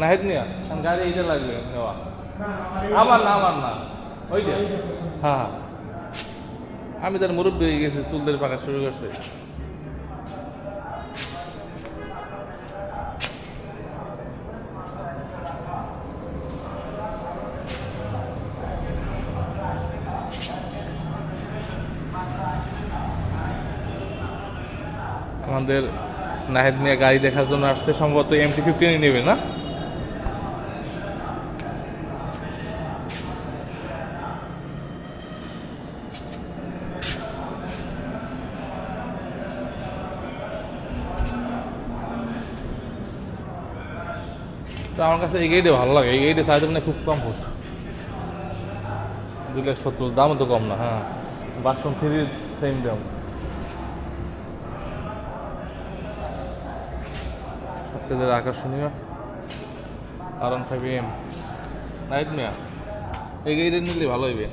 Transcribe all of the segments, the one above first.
নাহিদ মিয়া গাড়ি এইটা লাগবে, নেওয়া। আমার না আমার না। ওই যে। হ্যাঁ হ্যাঁ। আমি তার মুরব্বী হয়ে গেছি চুলদের পাকা শুরু করছে। আমাদের নাহিদ মিয়া গাড়ি দেখার জন্য আসছে, সম্ভবত এমটি ফিফটিনই নেবে, না? তো আমার কাছে এই গাড়িটা ভালো লাগে। এই গাড়িটা চাইতে মানে খুব কম ফুট দু লাখ সত্তর, দামও তো কম না হ্যাঁ। বাসন থ্রি সেম দাম। সবচেয়ে আকর্ষণীয় R one five M night মিয়া এই গাড়িটা নিলে ভালো হইবে।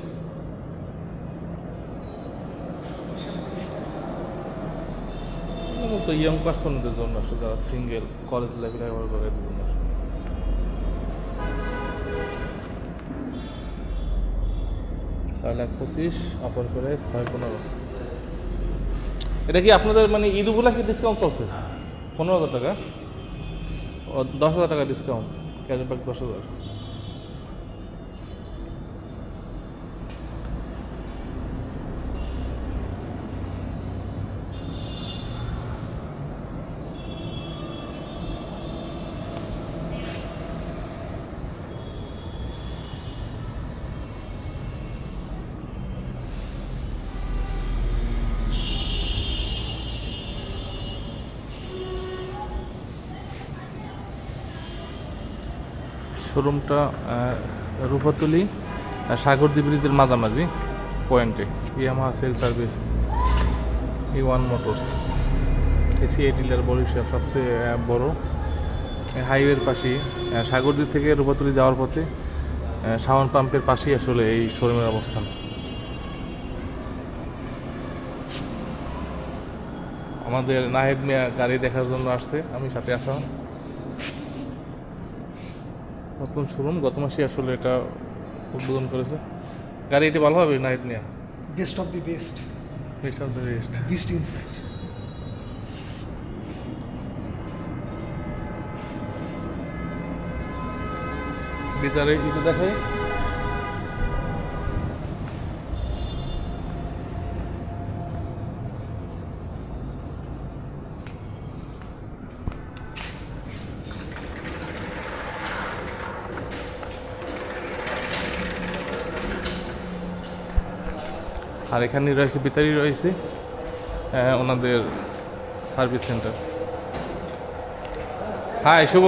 তো ইয়ং পার্সনদের জন্য আসলে সিঙ্গেল কলেজ লেভেলে ব্যবহার করে। ছয় লাখ পঁচিশ অফার করে ছয় পনেরো। এটা কি আপনাদের মানে ঈদ উপলক্ষে ডিসকাউন্ট চলছে? পনেরো হাজার টাকা? দশ হাজার টাকা ডিসকাউন্ট ক্যাশব্যাক দশ হাজার। শোরুমটা রূপাতলি সাগরদ্বীপ ব্রিজের মাঝামাঝি পয়েন্টে Yamaha sale service E one Motors ACI dealer Barisal সবচেয়ে বড়। হাইওয়ের আহ, সাগরদ্বীপ থেকে রূপাতলি যাওয়ার পথে সাবান পাম্পের পাশেই আসলে এই শোরুমের অবস্থান। আমাদের নাহেদ মিয়া গাড়ি দেখার জন্য আসছে আমি সাথে আসলাম। নতুন শোরুম গত মাসে আসলে এটা উদ্বোধন করেছে। গাড়ি এটি ভালো হবে নাইট নিয়ে? Best of the best best of the best best inside বিদারে এটা দেখাই। আর এখানে রয়েছে ভিতরেই রয়েছে ওনাদের সার্ভিস সেন্টার। হাই শুভ।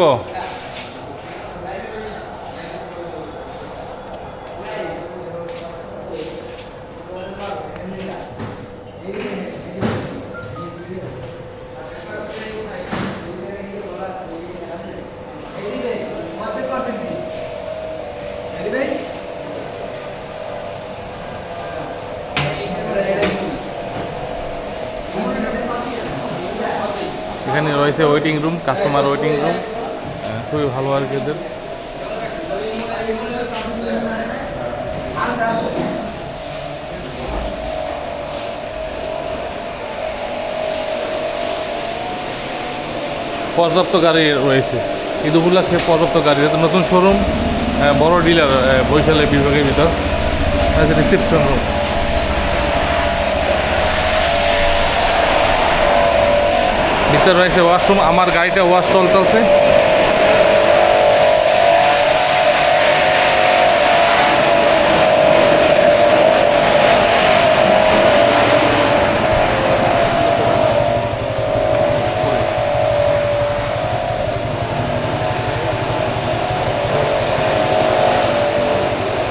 এখানে রয়েছে waiting room customer waiting room খুবই ভালো আর কি এদের। পর্যাপ্ত গাড়ি রয়েছে। ঈদ উপলক্ষে পর্যাপ্ত গাড়ি এটা নতুন শোরুম বড় ডিলার বৈশালের বিভাগের ভিতর। রিসেপশন রুম ভিতরে রয়েছে ওয়াশরুম আমার গাড়িটা ওয়াশ চলতেছে।